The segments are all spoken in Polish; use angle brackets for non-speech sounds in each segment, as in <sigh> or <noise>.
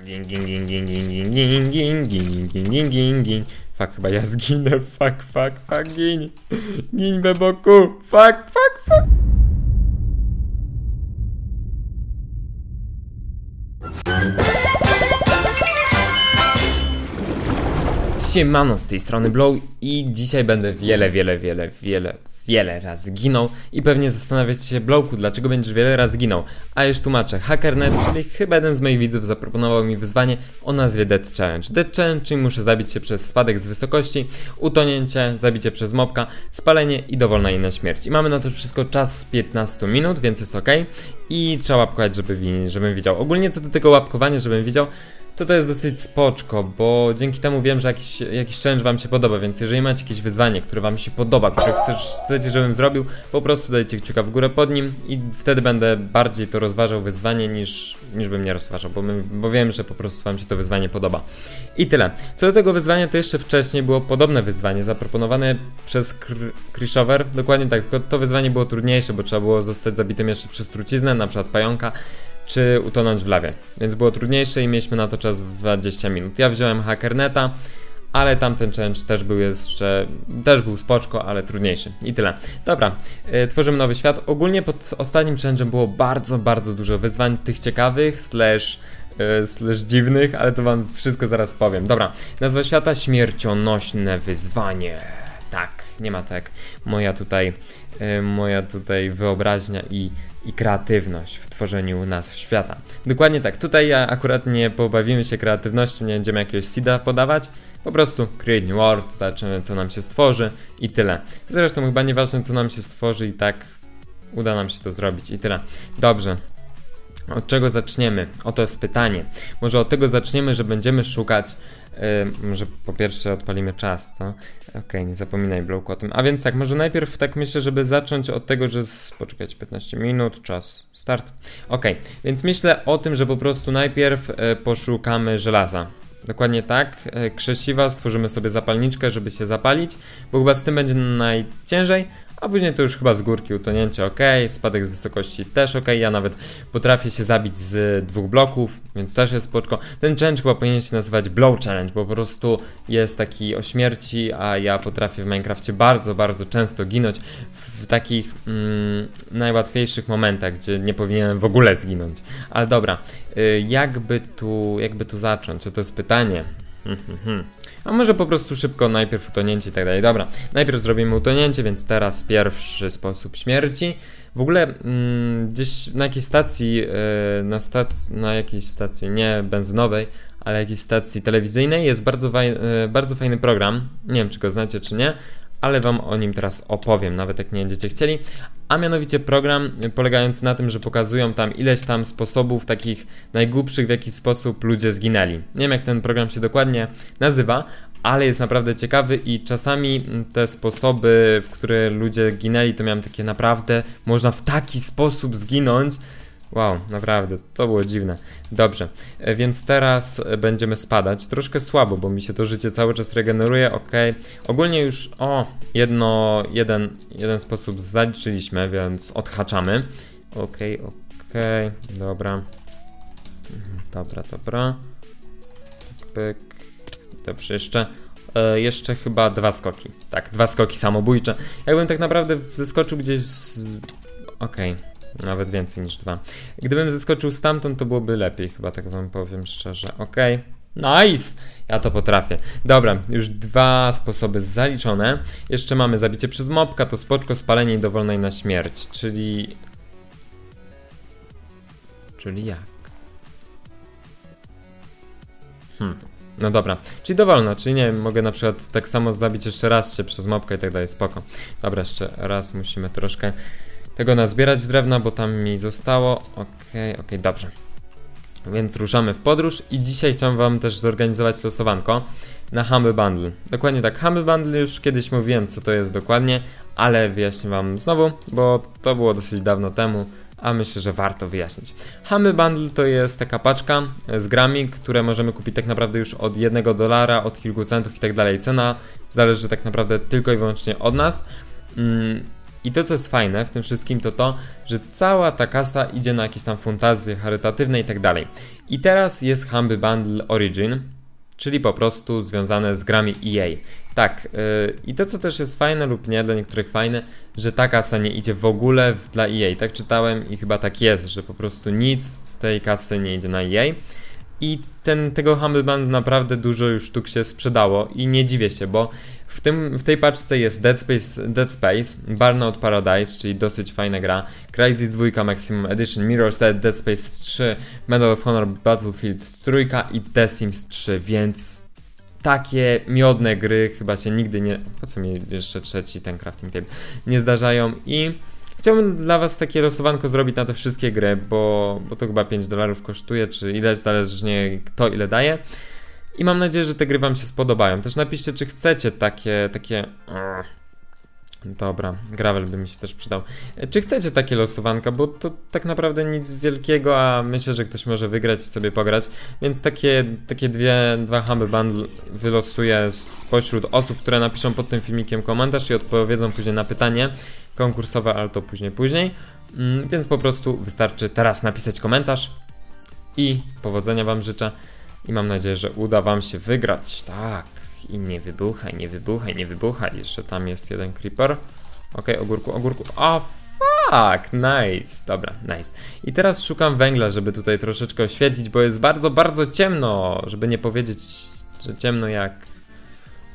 Gin, gin, gin, gin, gin, gin, gin, gin, gin, gin, gin, gin. Fuck, chyba ja zginę. Fuck, fuck, fuck, gin. Gin, beboku. Fuck, fuck, fuck. Siemano, z tej strony Blow i dzisiaj będę wiele, wiele, wiele, wiele, wiele razy ginął i pewnie zastanawiacie się, Blowku, dlaczego będziesz wiele razy ginął? A już tłumaczę, HackerNet, czyli chyba jeden z moich widzów zaproponował mi wyzwanie o nazwie Dead Challenge. Dead Challenge, czyli muszę zabić się przez spadek z wysokości, utonięcie, zabicie przez mobka, spalenie i dowolna inna śmierć. I mamy na to wszystko czas z 15 minut, więc jest ok. I trzeba łapkować, żeby, żebym widział. Ogólnie co do tego łapkowania, żebym widział, to to jest dosyć spoczko, bo dzięki temu wiem, że jakiś, jakiś challenge wam się podoba, więc jeżeli macie jakieś wyzwanie, które wam się podoba, które chcesz, chcecie, żebym zrobił, po prostu dajcie kciuka w górę pod nim i wtedy będę bardziej to rozważał wyzwanie niż, niż bym nie rozważał, bo, my, bo wiem, że po prostu wam się to wyzwanie podoba. I tyle. Co do tego wyzwania, to jeszcze wcześniej było podobne wyzwanie zaproponowane przez Kr- Krishover, dokładnie tak, tylko to wyzwanie było trudniejsze, bo trzeba było zostać zabitym jeszcze przez truciznę, na przykład pająka, czy utonąć w lawie. Więc było trudniejsze i mieliśmy na to czas 20 minut. Ja wziąłem Hackerneta, ale tamten challenge też był jeszcze, też był spoczko, ale trudniejszy. I tyle. Dobra, yy, tworzymy nowy świat. Ogólnie pod ostatnim challenge'em było bardzo, bardzo dużo wyzwań tych ciekawych, slash yy, slash dziwnych, ale to wam wszystko zaraz powiem. Dobra, nazwa świata śmiercionośne wyzwanie. Nie ma tak. Moja tutaj, yy, moja tutaj wyobraźnia i i kreatywność w tworzeniu nazw świata. Dokładnie tak. Tutaj akurat nie pobawimy się kreatywnością, nie będziemy jakiegoś seeda podawać. Po prostu create new world, zobaczymy co nam się stworzy i tyle. Zresztą chyba nieważne co nam się stworzy i tak uda nam się to zrobić i tyle. Dobrze. Od czego zaczniemy? Oto jest pytanie. Może od tego zaczniemy, że będziemy szukać. Yy, może po pierwsze odpalimy czas, co? Okej, nie zapominaj bloku o tym. A więc tak, może najpierw tak myślę, żeby zacząć od tego, że. Z... Poczekajcie, 15 minut, czas, start. Okej, więc myślę o tym, że po prostu najpierw e, poszukamy żelaza. Dokładnie tak. E, Krzesiwa, stworzymy sobie zapalniczkę, żeby się zapalić, bo chyba z tym będzie najciężej, a później to już chyba z górki utonięcie ok, spadek z wysokości też ok. Ja nawet potrafię się zabić z dwóch bloków, więc też jest spoczko. Ten challenge chyba powinien się nazywać Blow Challenge, bo po prostu jest taki o śmierci, a ja potrafię w Minecrafcie bardzo, bardzo często ginąć w takich mm, najłatwiejszych momentach, gdzie nie powinienem w ogóle zginąć. Ale dobra, y, jakby tu, jakby tu zacząć? To jest pytanie. Hmm, hmm, hmm. A może po prostu szybko najpierw utonięcie i tak dalej. Dobra, najpierw zrobimy utonięcie, więc teraz pierwszy sposób śmierci. W ogóle mm, gdzieś na jakiejś stacji, yy, na, stac- na jakiejś stacji, nie benzynowej, ale jakiejś stacji telewizyjnej jest bardzo, yy, bardzo fajny program. Nie wiem, czy go znacie, czy nie, ale Wam o nim teraz opowiem, nawet jak nie będziecie chcieli. A mianowicie program polegający na tym, że pokazują tam ileś tam sposobów takich najgłupszych, w jaki sposób ludzie zginęli. Nie wiem jak ten program się dokładnie nazywa, ale jest naprawdę ciekawy i czasami te sposoby, w które ludzie ginęli, to miałem takie naprawdę, można w taki sposób zginąć, Wow, naprawdę, to było dziwne. Dobrze, e, więc teraz e, będziemy spadać. Troszkę słabo, bo mi się to życie cały czas regeneruje. Ok, ogólnie już o jedno, jeden, jeden sposób zaliczyliśmy, więc odhaczamy. Ok, ok, dobra. Mhm, Dobra, dobra. Pyk. Dobrze, jeszcze. E, jeszcze chyba dwa skoki. Tak, dwa skoki samobójcze. Jakbym tak naprawdę zeskoczył gdzieś z. Okej. Nawet więcej niż dwa. Gdybym zeskoczył stamtąd, to byłoby lepiej, chyba tak wam powiem szczerze. Okej. Nice! Ja to potrafię. Dobra, już dwa sposoby zaliczone. Jeszcze mamy zabicie przez mobka, to spoczko, spalenie i dowolnej na śmierć, czyli... Czyli jak? Hmm. No dobra, czyli dowolno, czyli nie wiem, mogę na przykład tak samo zabić jeszcze raz się przez mobkę i tak dalej, spoko. Dobra, jeszcze raz musimy troszkę tego nazbierać z drewna, bo tam mi zostało. Okej, okej, dobrze. Więc ruszamy w podróż i dzisiaj chciałem wam też zorganizować losowanko na Humble Bundle. Dokładnie tak, Humble Bundle już kiedyś mówiłem co to jest dokładnie, ale wyjaśnię wam znowu, bo to było dosyć dawno temu, a myślę, że warto wyjaśnić. Humble Bundle to jest taka paczka z grami, które możemy kupić tak naprawdę już od jednego dolara, od kilku centów i tak dalej. Cena zależy tak naprawdę tylko i wyłącznie od nas. Mm, I to, co jest fajne w tym wszystkim, to to, że cała ta kasa idzie na jakieś tam fundacje charytatywne i tak dalej. I teraz jest Humble Bundle Origin, czyli po prostu związane z grami EA. Tak, yy, i to co też jest fajne lub nie, dla niektórych fajne, że ta kasa nie idzie w ogóle w, dla EA. Tak czytałem i chyba tak jest, że po prostu nic z tej kasy nie idzie na EA. I ten, tego Humble Bundle naprawdę dużo już sztuk się sprzedało i nie dziwię się, bo w, tym, w tej paczce jest Dead Space, Dead Space, Burnout Paradise, czyli dosyć fajna gra, Crysis 2 Maximum Edition, Mirror's Edge, Dead Space 3, Medal of Honor Battlefield 3 i The Sims 3, więc takie miodne gry chyba się nigdy nie... Po co mi jeszcze trzeci ten crafting table? Nie zdarzają i... Chciałbym dla Was takie losowanko zrobić na te wszystkie gry, bo, bo to chyba 5 dolarów kosztuje, czy ile, zależnie kto ile daje. I mam nadzieję, że te gry Wam się spodobają. Też napiszcie, czy chcecie takie, takie... Dobra, gravel by mi się też przydał. Czy chcecie takie losowanka, bo to tak naprawdę nic wielkiego, a myślę, że ktoś może wygrać i sobie pograć, więc takie, takie dwie, dwa Humble Bundle wylosuję spośród osób, które napiszą pod tym filmikiem komentarz i odpowiedzą później na pytanie konkursowe, ale to później, później. Mm, więc po prostu wystarczy teraz napisać komentarz i powodzenia Wam życzę i mam nadzieję, że uda Wam się wygrać. Tak, i nie wybuchaj, nie wybuchaj, nie wybuchaj. Jeszcze tam jest jeden creeper. Ok, ogórku, ogórku. Oh, fuck! Nice. Dobra, nice. I teraz szukam węgla, żeby tutaj troszeczkę oświetlić, bo jest bardzo, bardzo ciemno. Żeby nie powiedzieć, że ciemno jak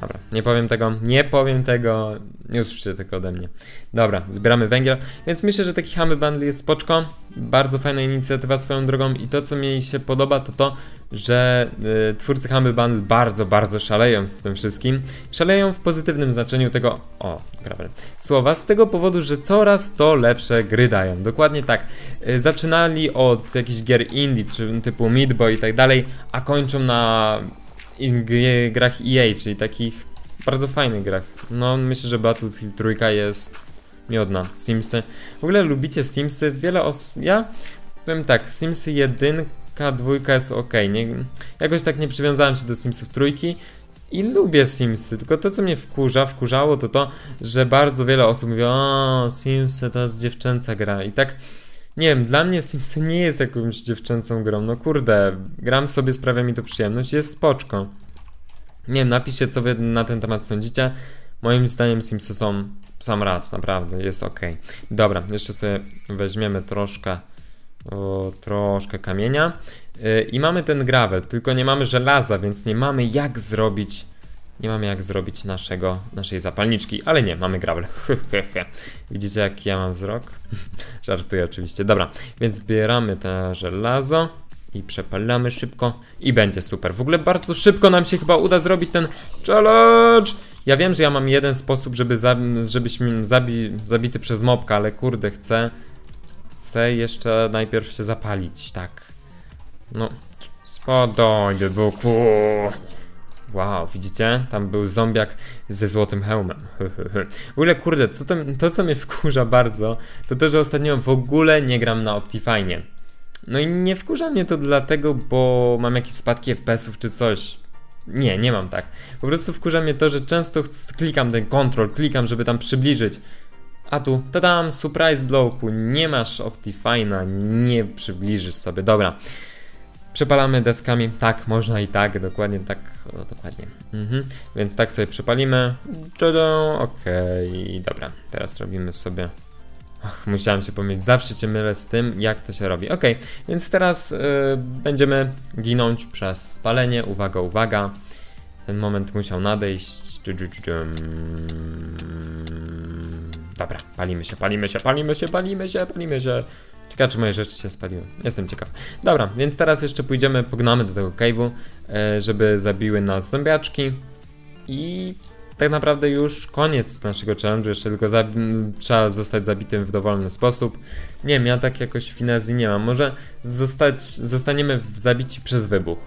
Dobra, nie powiem tego, nie powiem tego, nie usłyszycie tego ode mnie. Dobra, zbieramy węgiel, więc myślę, że taki Humble Bundle jest spoczko, bardzo fajna inicjatywa swoją drogą i to, co mi się podoba, to to, że y, twórcy Humble Bundle bardzo, bardzo szaleją z tym wszystkim. Szaleją w pozytywnym znaczeniu tego, o, gravel, słowa, z tego powodu, że coraz to lepsze gry dają. Dokładnie tak. Y, zaczynali od jakichś gier indie, czy typu Meat Boy i tak dalej, a kończą na grach EA, czyli takich bardzo fajnych grach. No, myślę, że Battlefield 3 jest miodna. Simsy. W ogóle lubicie Simsy? Wiele osób... Ja powiem tak, Simsy 1, 2 jest ok. Nie, jakoś tak nie przywiązałem się do Simsów trójki i lubię Simsy, tylko to co mnie wkurza, wkurzało to to, że bardzo wiele osób mówi o Simsy to jest dziewczęca gra i tak nie wiem, dla mnie Simsy nie jest jakąś dziewczęcą grą. No kurde, gram sobie, sprawia mi to przyjemność, jest spoczko. Nie wiem, napiszcie co wy na ten temat sądzicie. Moim zdaniem Simsy są sam raz, naprawdę, jest ok. Dobra, jeszcze sobie weźmiemy troszkę, o, troszkę kamienia. Yy, I mamy ten gravel, tylko nie mamy żelaza, więc nie mamy jak zrobić nie mamy jak zrobić naszego, naszej zapalniczki, ale nie, mamy gravel. <laughs> Widzicie jaki ja mam wzrok? <laughs> Żartuję oczywiście. Dobra, więc zbieramy to żelazo i przepalamy szybko i będzie super. W ogóle bardzo szybko nam się chyba uda zrobić ten challenge. Ja wiem, że ja mam jeden sposób, żeby żebyś mi zabi zabity przez mobka, ale kurde, chcę chcę jeszcze najpierw się zapalić, tak. No, spadaj, dybuku. Wow, widzicie? Tam był zombiak ze złotym hełmem. w ogóle, kurde, co to, to co mnie wkurza bardzo, to to, że ostatnio w ogóle nie gram na Optifine. No i nie wkurza mnie to dlatego, bo mam jakieś spadki FPS-ów czy coś. Nie, nie mam tak. Po prostu wkurza mnie to, że często klikam ten control, klikam, żeby tam przybliżyć. A tu, to tam surprise bloku, nie masz Optifine'a, nie przybliżysz sobie. Dobra. Przepalamy deskami, tak, można i tak, dokładnie tak, o, dokładnie. Mhm. Więc tak sobie przepalimy. Okej, okay. dobra, teraz robimy sobie... Ach, musiałem się pomylić, zawsze cię mylę z tym, jak to się robi. Ok, więc teraz y, będziemy ginąć przez spalenie. Uwaga, uwaga. Ten moment musiał nadejść. Dobra, palimy się, palimy się, palimy się, palimy się, palimy się. Ciekawe, czy moje rzeczy się spaliły. Jestem ciekaw. Dobra, więc teraz jeszcze pójdziemy, pognamy do tego cave'u, e, żeby zabiły nas zombiaczki. I tak naprawdę już koniec naszego challenge'u, jeszcze tylko trzeba zostać zabitym w dowolny sposób. Nie wiem, ja tak jakoś finezji nie mam. Może zostać, zostaniemy zabici przez wybuch.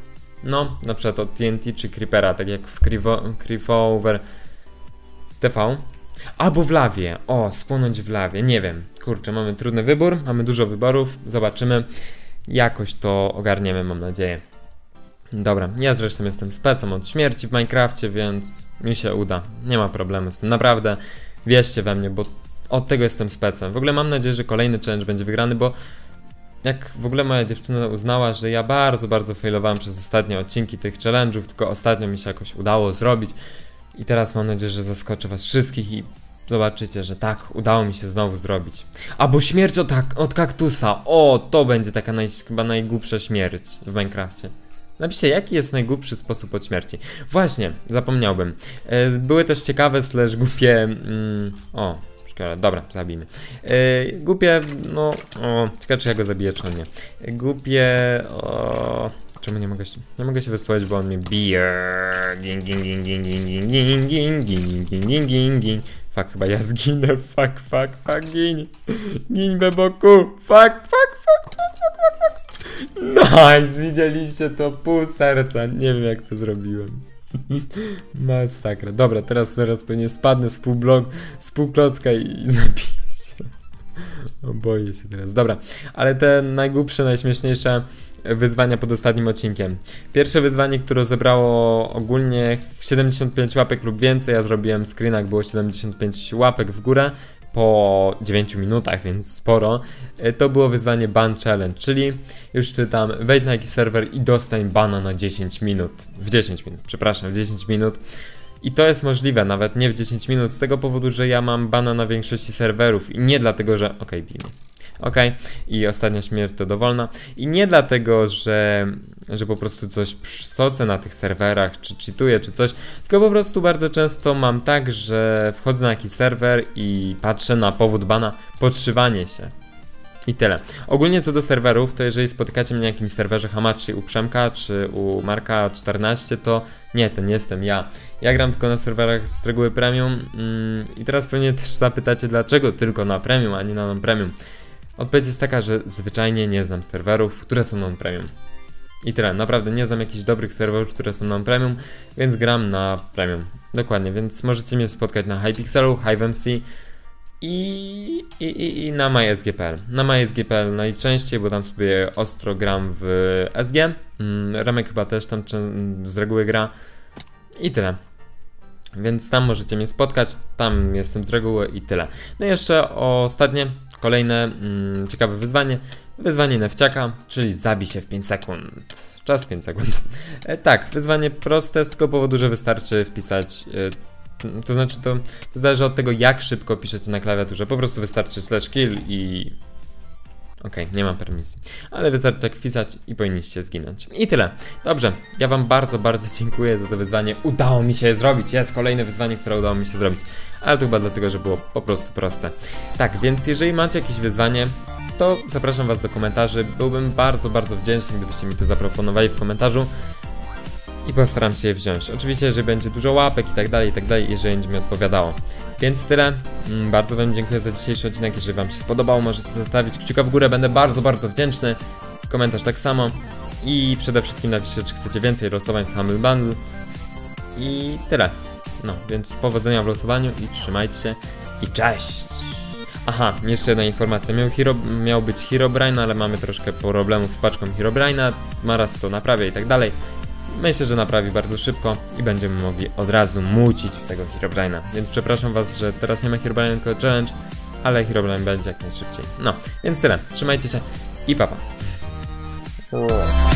No, na przykład od TNT czy Creepera, tak jak w Creepover TV. Albo w lawie. O, spłonąć w lawie. Nie wiem. Kurczę, mamy trudny wybór, mamy dużo wyborów. Zobaczymy. Jakoś to ogarniemy, mam nadzieję. Dobra, ja zresztą jestem specem od śmierci w Minecrafcie, więc mi się uda. Nie ma problemu z tym. Naprawdę, wierzcie we mnie, bo Od tego jestem specem. W ogóle mam nadzieję, że kolejny challenge będzie wygrany, bo jak w ogóle moja dziewczyna uznała, że ja bardzo, bardzo failowałem przez ostatnie odcinki tych challenge'ów, tylko ostatnio mi się jakoś udało zrobić. I teraz mam nadzieję, że zaskoczę was wszystkich i zobaczycie, że tak, udało mi się znowu zrobić. Albo śmierć od, od kaktusa. O, to będzie taka naj, chyba najgłupsza śmierć w Minecrafcie. Napiszcie, jaki jest najgłupszy sposób od śmierci. Właśnie, zapomniałbym. E, Były też ciekawe slash głupie... Mm, o, szkoda, dobra, zabijmy. E, głupie, no... O, ciekawe czy ja go zabiję, czy on nie. Głupie... O, czemu nie mogę się... Nie mogę się wysłać, bo on mnie bije. Ging, ging, ging, ging, ging, ging, ging, ging, ging, ging. Fuck, chyba ja zginę. Fuck, fuck, fuck, gin. Gin, beboku. Fuck, fuck, fuck, fuck, fuck, fuck, fuck. Nice, widzieliście to pół serca. Nie wiem jak to zrobiłem. Masakra. Dobra, teraz zaraz pewnie spadnę z pół blok, z pół klocka i, i zabiję boję się teraz. Dobra, ale te najgłupsze, najśmieszniejsze wyzwania pod ostatnim odcinkiem. Pierwsze wyzwanie, które zebrało ogólnie 75 łapek lub więcej, ja zrobiłem screena, było 75 łapek w górę po 9 minutach, więc sporo. E, To było wyzwanie Ban Challenge, czyli już czytam, wejdź na jakiś serwer i dostań bana na 10 minut. W 10 minut, przepraszam, w 10 minut. I to jest możliwe, nawet nie w 10 minut, z tego powodu, że ja mam bana na większości serwerów i nie dlatego, że... Okej, okay, bijmy. Okej, i ostatnia śmierć to dowolna. I nie dlatego, że, że po prostu coś psocę na tych serwerach, czy cheatuję, czy coś, tylko po prostu bardzo często mam tak, że wchodzę na jakiś serwer i patrzę na powód bana podszywanie się. I tyle. Ogólnie co do serwerów, to jeżeli spotykacie mnie na jakimś serwerze Hamachi u Przemka czy u Marka 14, to nie, to nie jestem ja. Ja gram tylko na serwerach z reguły premium mm, i teraz pewnie też zapytacie, dlaczego tylko na premium, a nie na non-premium. Odpowiedź jest taka, że zwyczajnie nie znam serwerów, które są non-premium. I tyle, naprawdę nie znam jakichś dobrych serwerów, które są non-premium, więc gram na premium. Dokładnie, więc możecie mnie spotkać na Hypixelu, HiveMC i, i, i, i na MySGPL. Na MySGPL najczęściej, bo tam sobie ostro gram w SG. Mm, Remek chyba też tam z reguły gra. I tyle. Więc tam możecie mnie spotkać, tam jestem z reguły i tyle. No i jeszcze ostatnie, kolejne mm, ciekawe wyzwanie. Wyzwanie nefciaka, czyli zabij się w 5 sekund. Czas 5 sekund. E, tak, wyzwanie proste z tego powodu, że wystarczy wpisać. E, to znaczy, to, to zależy od tego, jak szybko piszecie na klawiaturze. Po prostu wystarczy slash kill i Okej, okay, nie mam permisji. Ale wystarczy tak wpisać i powinniście zginąć. I tyle. Dobrze, ja wam bardzo, bardzo dziękuję za to wyzwanie. Udało mi się je zrobić. Jest kolejne wyzwanie, które udało mi się zrobić. Ale to chyba dlatego, że było po prostu proste. Tak, więc jeżeli macie jakieś wyzwanie, to zapraszam was do komentarzy. Byłbym bardzo, bardzo wdzięczny, gdybyście mi to zaproponowali w komentarzu. I postaram się je wziąć. Oczywiście, jeżeli będzie dużo łapek i tak dalej, i tak dalej, jeżeli będzie mi odpowiadało. Więc tyle. Mm, bardzo Wam dziękuję za dzisiejszy odcinek. Jeżeli Wam się spodobał, możecie zostawić kciuka w górę. Będę bardzo, bardzo wdzięczny. Komentarz tak samo. I przede wszystkim napiszcie, czy chcecie więcej losowań z Humble Bundle. I tyle. No, więc powodzenia w losowaniu i trzymajcie się. I cześć! Aha, jeszcze jedna informacja. Miał, Hero, miał być Herobrine, ale mamy troszkę problemów z paczką Herobrine'a. Maraz to naprawia i tak dalej. Myślę, że naprawi bardzo szybko i będziemy mogli od razu mucić w tego Herobrine'a. Więc przepraszam was, że teraz nie ma Herobrine tylko challenge, ale Herobrine będzie jak najszybciej. No, więc tyle. Trzymajcie się i papa. Pa.